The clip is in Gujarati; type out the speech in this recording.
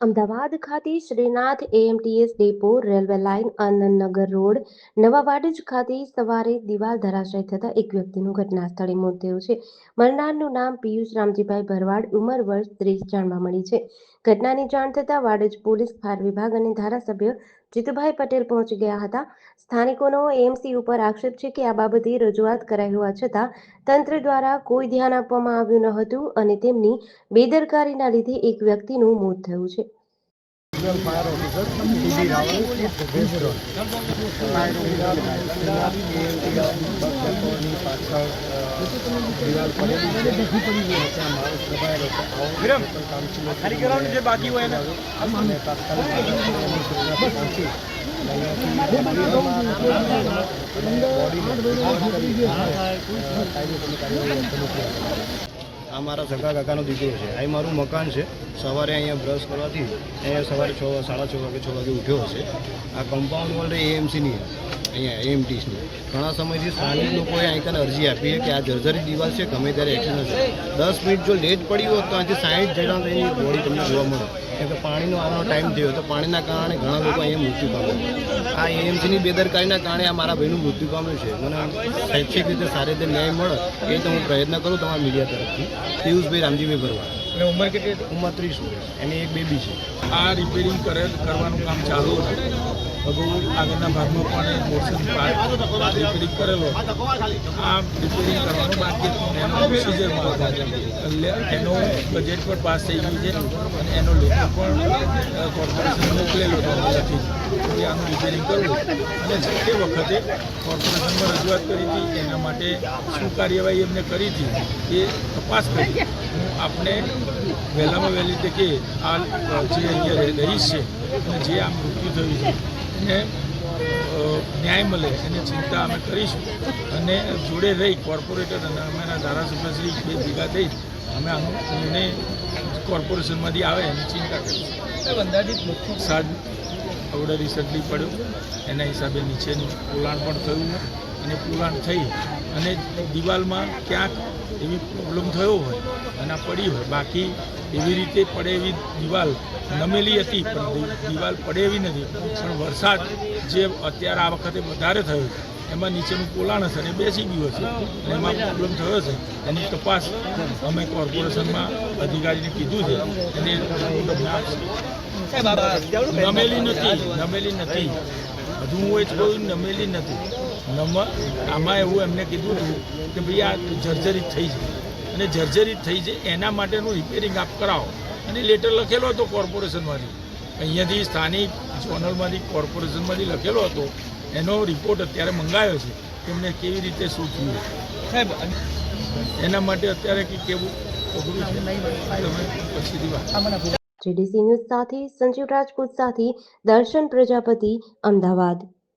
અમદાવાદ ખાતે Shrinath AMTS depot, railway line, Anandnagar road નવા વાડજ ખાતે સવારે દિવાલ ધરાશય થતા એક વ્યક્તિનું ઘટના સ્થળે મોત થયું છે. મરનારનું નામ પિયુષ રામજીભાઈ ભરવાડ ઉંમર વર્ષ ત્રીસ જાણવા મળી છે. ઘટનાની જાણ થતાં વાડજ પોલીસ, ફાયર વિભાગ અને ધારાસભ્ય જીતુભાઈ પટેલ પહોંચી ગયા હતા. સ્થાનિકોનો એમસી ઉપર આક્ષેપ છે કે આ બાબતે રજૂઆત કરાઈ હોવા છતાં તંત્ર દ્વારા કોઈ ધ્યાન આપવામાં આવ્યું ન હતું અને તેમની બેદરકારીના લીધે એક વ્યક્તિનું મોત થયું છે. ફાયર ઓફિસર આ મારા સગા કાકાનો દીકરો છે. આ મારું મકાન છે. સવારે અહીંયા બ્રશ કરવાથી અહીંયા સવારે છ સાડા છ વાગે છ વાગે ઉઠ્યો હશે. આ કમ્પાઉન્ડ વોલ એએમસીની અહીંયા એએમટીસની ઘણા સમયથી સ્થાનિક લોકોએ અહીં કને અરજી આપી કે આ જર્જરી દિવાલ છે ગમે ત્યારે એક્શન હશે દસ મિનિટ જો લેટ પડી હોત તો આજે સાઠ જણા એની બોડી તમને જોવા મળે. કેમ કે પાણીનો આવવાનો ટાઈમ થયો તો પાણીના કારણે ઘણા લોકો અહીંયા મૃત્યુ પામ્યા આ એએમસીની બેદરકારીના કારણે આ મારા ભાઈનું મૃત્યુ પામ્યું છે. મને શૈક્ષિક રીતે સારી રીતે ન્યાય મળે એ તો હું પ્રયત્ન કરું તમારા મીડિયા તરફથી. પિયુષભાઈ રામજીભાઈ ભરવા અને ઉંમર કેટલી ઉંમર ત્રીસ વર્ષ. એની એક બેબી છે. આ રિપેરિંગ કરે કરવાનું કામ ચાલુ હતું? બધું આગળના ભાગમાં પણ મોશન પાર્ટ રિપેરિંગ કરેલો. આ રિપેરિંગ કરવાનું બાકી એનો પ્રોસિજરમાં એનો બજેટ પણ પાસ થઈ ગયું છે. અને એનો લેખો પણ કોર્પોરેશન મોકલેલો અંદરથી કે આનું રિપેરિંગ કરવું. અને તે વખતે કોર્પોરેશનમાં રજૂઆત કરી હતી એના માટે શું કાર્યવાહી એમને કરી હતી એ તપાસ કરી. હું આપને વહેલામાં વહેલી તકે આ જે અહીંયા રહે- રહીશ છે જે આ મૃત્યુ થયું છે એને ન્યાય મળે એની ચિંતા અમે કરીશું. અને જોડે રહી કોર્પોરેટર અને અમારા ધારાસભ્યશ્રી બે ભેગા થઈ અમે આનો નિર્ણય કોર્પોરેશનમાંથી આવે એની ચિંતા કરીશું. અંદાજિત સાત અવડે રિસન્ટલી પડ્યો. એના હિસાબે નીચેનું પોલાણ પણ થયું અને પોલાણ થઈ અને દિવાલમાં ક્યાંક એવી પ્રોબ્લેમ થયો હોય અને પડી હોય. બાકી એવી રીતે પડે એવી દિવાલ નમેલી હતી, પણ દિવાલ પડે એવી નથી. પણ વરસાદ જે અત્યારે આ વખતે વધારે થયો એમાં નીચેનું પોલાણ હશે અને બેસી ગયું હશે, અને એમાં પ્રોબ્લેમ થયો છે એની તપાસ અમે કોર્પોરેશનમાં અધિકારીને કીધું છે રિપોર્ટ નમેલી નથી નમેલી નથી. હજુ હું એ જ નમેલી નથી. નમ, આમાં એવું એમને કીધું હતું કે ભાઈ આ જર્જરિત થઈ છે. અને જર્જરિત થઈ જાય એના માટેનું રિપેરિંગ આપ કરાવો. અને લેટર લખેલો હતો કોર્પોરેશનમાંથી અહીંયાથી સ્થાનિક ઝોનલમાંથી કોર્પોરેશનમાંથી લખેલો હતો. એનો રિપોર્ટ અત્યારે મંગાવ્યો છે. કે એમને કેવી રીતે શું થયું સાહેબ એના માટે અત્યારે કે કેવું પછીથી વાત જીડીસી ન્યૂઝ સાથે સંજીવ રાજપૂત સાથે દર્શન પ્રજાપતિ અમદાવાદ.